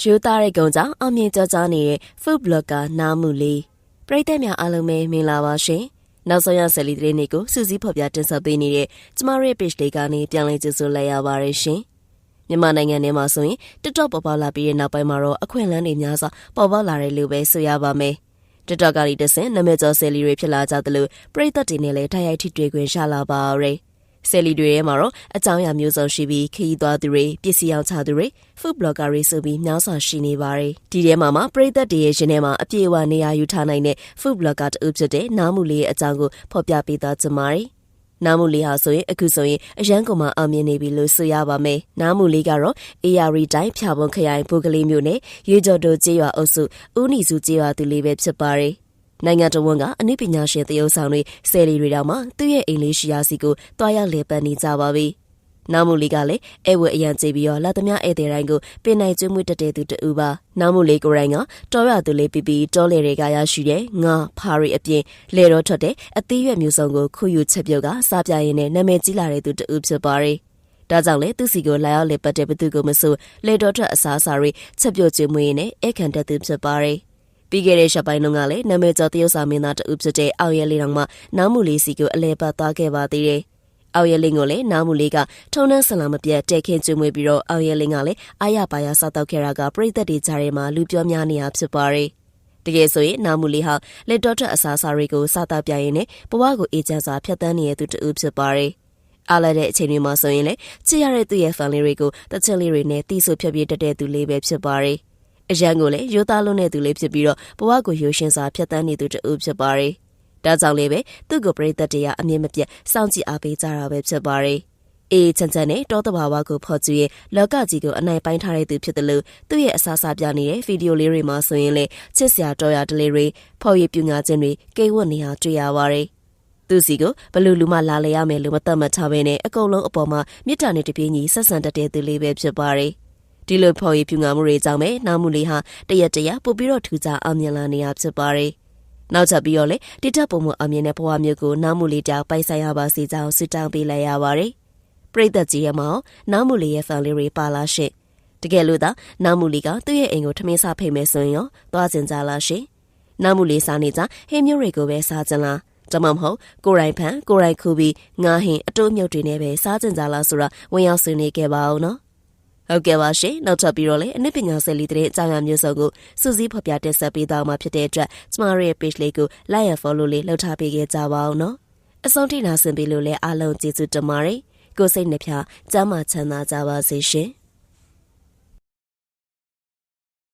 ရိုးသားတဲ့ကုံကြောင့်အောင်မြင်ကြောကြားနေတဲ့ food blogger နားမှုလေးပရိသတ်များအားလုံးပဲမင်္ဂလာပါရှင်နောက်ဆုံးရဆယ်လီသတင်းတွေကိုစူးစီးဖော်ပြတင်ဆက်ပေးနေတဲ့ကျမတို့ရဲ့ page လေးကနေပြန်လည်ကြိုဆိုလိုက်ရပါတယ်ရှင်မြန်မာနိုင်ငံထဲမှာဆိုရင် TikTok ပေါ်ပေါက်လာပြီးတဲ့နောက်ပိုင်းမှာတော့အခွင့်အလမ်းတွေများစွာပေါ်ပေါက်လာတယ်လို့ပဲဆိုရပါမယ် TikTok ကဒီတဆင်နာမည်ကျော်ဆယ်လီတွေဖြစ်လာကြသလိုပရိသတ်တွေနဲ့လည်းတိုက်ရိုက်ထိတွေ့ခွင့်ရလာပါရယ် ဆယ်လီတွေထဲမှာတော့အကြောင်းအရာမျိုးစုံရှိပြီးခရီးသွားသူတွေပစ္စည်းရောက်ချသူတွေ food blogger တွေဆိုပြီးများစွာရှိနေပါတယ်ဒီထဲမှာမှပရိသတ်တွေရဲ့ရှင်ထဲမှာအပြည့်အဝနေရာယူထားနိုင်တဲ့ food blogger တူဖြစ်တဲ့နားမှုလေးရဲ့အကြောင်းကိုဖော်ပြပေးသားချင်ပါတယ်နားမူလေးဟာဆိုရင်အခုဆိုရင်အရန်ကုန်မှာအောင်မြင်နေပြီလို့ဆိုရပါမယ်။နားမူလေးကတော့ AR တိုင်းဖြာပွန်ခရိုင်ပုဂ္ဂလိမျိုးနဲ့ရေကျော်တိုကျေးရွာအုပ်စုဦးနီစုကျေးရွာသူလေးပဲဖြစ်ပါတယ်။ နိုင်ငံတော်ဝန်ကအနုပညာရှင်တရုပ်ဆောင်တွေဆယ်လီတွေတောင်မှသူ့ရဲ့အိမ်လေးရှိရာစီကိုတွားရောက်လေပတ်နေကြပါပြီ။နာမူလေးကလည်းအဲဝဲအရန်ကြည့်ပြီးတော့လာသမျှဧည့်သည်တိုင်းကိုပင်နိုင်ကျွေးမွေးတက်တဲ့သူတူပါနာမူလေးကိုရိုင်းကတော်ရသူလေးပြီးပြီးတောလေတွေကရရှိတဲ့ငါဖာရီအပြင်လေတော့ထွက်တဲ့အသေးရွက်မျိုးစုံကိုခုယူချက်ပြုတ်ကစားပြရင်းနဲ့နာမည်ကြီးလာတဲ့သူတူဖြစ်ပါတယ်။ဒါကြောင့်လေသူစီကိုလာရောက်လေပတ်တဲ့ဘသူကိုမဆိုလေတော်ထွက်အစားအစာတွေချက်ပြုတ်ကျွေးမွေးရင်းနဲ့အခန့်တက်သူဖြစ်ပါတယ်။ ပြီးခဲ့တဲ့ရှက်ပိုင်းတုန်းကလည်းနာမည်ကျော်တရုတ်စာမင်းသားတဦးဖြစ်တဲ့အောက်ရဲလေးတော်မှနားမူလေးစီကိုအလဲပတ်သွားခဲ့ပါသေးတယ်။အောက်ရဲလင်းကိုလည်းနားမူလေးကထုံနှန်းဆလာမပြတ်တဲခင်းကျွေးမွေးပြီးတော့အောက်ရဲလင်းကလည်းအာရပါရစားတော့ခဲ့တာကပြိသက်တွေကြားထဲမှာလူပြောများနေရဖြစ်ပါတယ်။တကယ်ဆိုရင်နာမူလေးဟာလက်တော်ထက်အစားအစာတွေကိုစားတော့ပြရင်နဲ့ဘဝကိုအေးချမ်းစွာဖျက်ဆီးနေတဲ့သူတူဖြစ်ပါတယ်။အားလာတဲ့အချိန်တွေမှာဆိုရင်လည်းချစ်ရတဲ့သူ့ရဲ့ family တွေကိုတချင်လေးတွေနဲ့တီးဆိုဖြတ်ပြေးတတ်တဲ့သူလေးပဲဖြစ်ပါတယ်။ အရန်ကိုလည်းရိုးသားလုံးတဲ့သူလေးဖြစ်ပြီးတော့ဘဝကိုရိုးရှင်းစွာဖျက်ဆီးနေသူတူဖြစ်ပါတယ်။ဒါကြောင့်လည်းပဲသူ့ကိုပရိသတ်တွေကအမြင့်မပြတ်စောင့်ကြည့်အားပေးကြတာပဲဖြစ်ပါတယ်။အေးချန်ချန်နဲ့တောတဘာဝကိုဖော်ကျူရဲ့လောကကြီးကိုအနိုင်ပိုင်းထားတဲ့သူဖြစ်တယ်လို့သူ့ရဲ့အစားအစာပြနေတဲ့ဗီဒီယိုလေးတွေမှာဆိုရင်လေချစ်စရာတော်ရဒလေးတွေဖော်ရည်ပြညာခြင်းတွေကိဝတ်နေဟာတွေ့ရပါတယ်။သူစီကိုဘလူလူမလာလေရမယ်လို့မသတ်မှတ်ထားဘဲနဲ့အကုန်လုံးအပေါ်မှာမေတ္တာနဲ့တပြေးညီဆက်ဆံတတ်တဲ့သူလေးပဲဖြစ်ပါတယ်။ ဒီလိုဖော်ရည်ပြညာမှုတွေကြောင့်ပဲနားမှုလေးဟာတရက်တရက်ပို့ပြီးတော့ထူကြအောင်မြင်လာနေရဖြစ်ပါတယ်။နောက်ချက်ပြီးတော့လေတိတက်ပုံမှုအမြင်တဲ့ဘဝမျိုးကိုနားမူလေးတောင်ပိုက်ဆိုင်ရပါစေကြောင်းဆုတောင်းပေးလိုက်ရပါတယ်။ပရိသတ်ကြီးရဲ့မောင်နားမူလေးရဲ့ဖန်လေးတွေပါလာရှင့်။တကယ်လို့သာနားမူလေးကသူ့ရဲ့အိမ်ကိုထမင်းစားဖိတ်မယ်ဆိုရင်ရောသွားကျင်ကြလားရှင်။နားမူလေးစားနေကြဟင်းမျိုးတွေကိုပဲစားကြလား။ဒါမှမဟုတ်ကိုရိုင်းဖန်ကိုရိုင်းခူပြီးငါဟင်အတိုးမြုပ်တွေနဲ့ပဲစားကြင်ကြလားဆိုတာဝင်ရောက်ဆွေးနွေးခဲ့ပါအောင်နော်။ ဟုတ်ကဲ့ပါရှင်နောက်ထပ်ပြီးတော့လည်းအနည်းပညာဆယ်လီတဲ့အကြောင်းအရာမျိုးစုံကိုစူးစီးဖော်ပြတင်ဆက်ပေးသွားမှာဖြစ်တဲ့အတွက်ကျမတို့ရဲ့ page လေးကို like and follow လေးလုပ်ထားပေးခဲ့ကြပါအောင်နော်အဆုံးထိနာဆင်ပေးလို့လည်းအားလုံးကျေးဇူးတင်ပါတယ်ကိုစိတ်နှပြကျမ်းမာချမ်းသာကြပါစေရှင်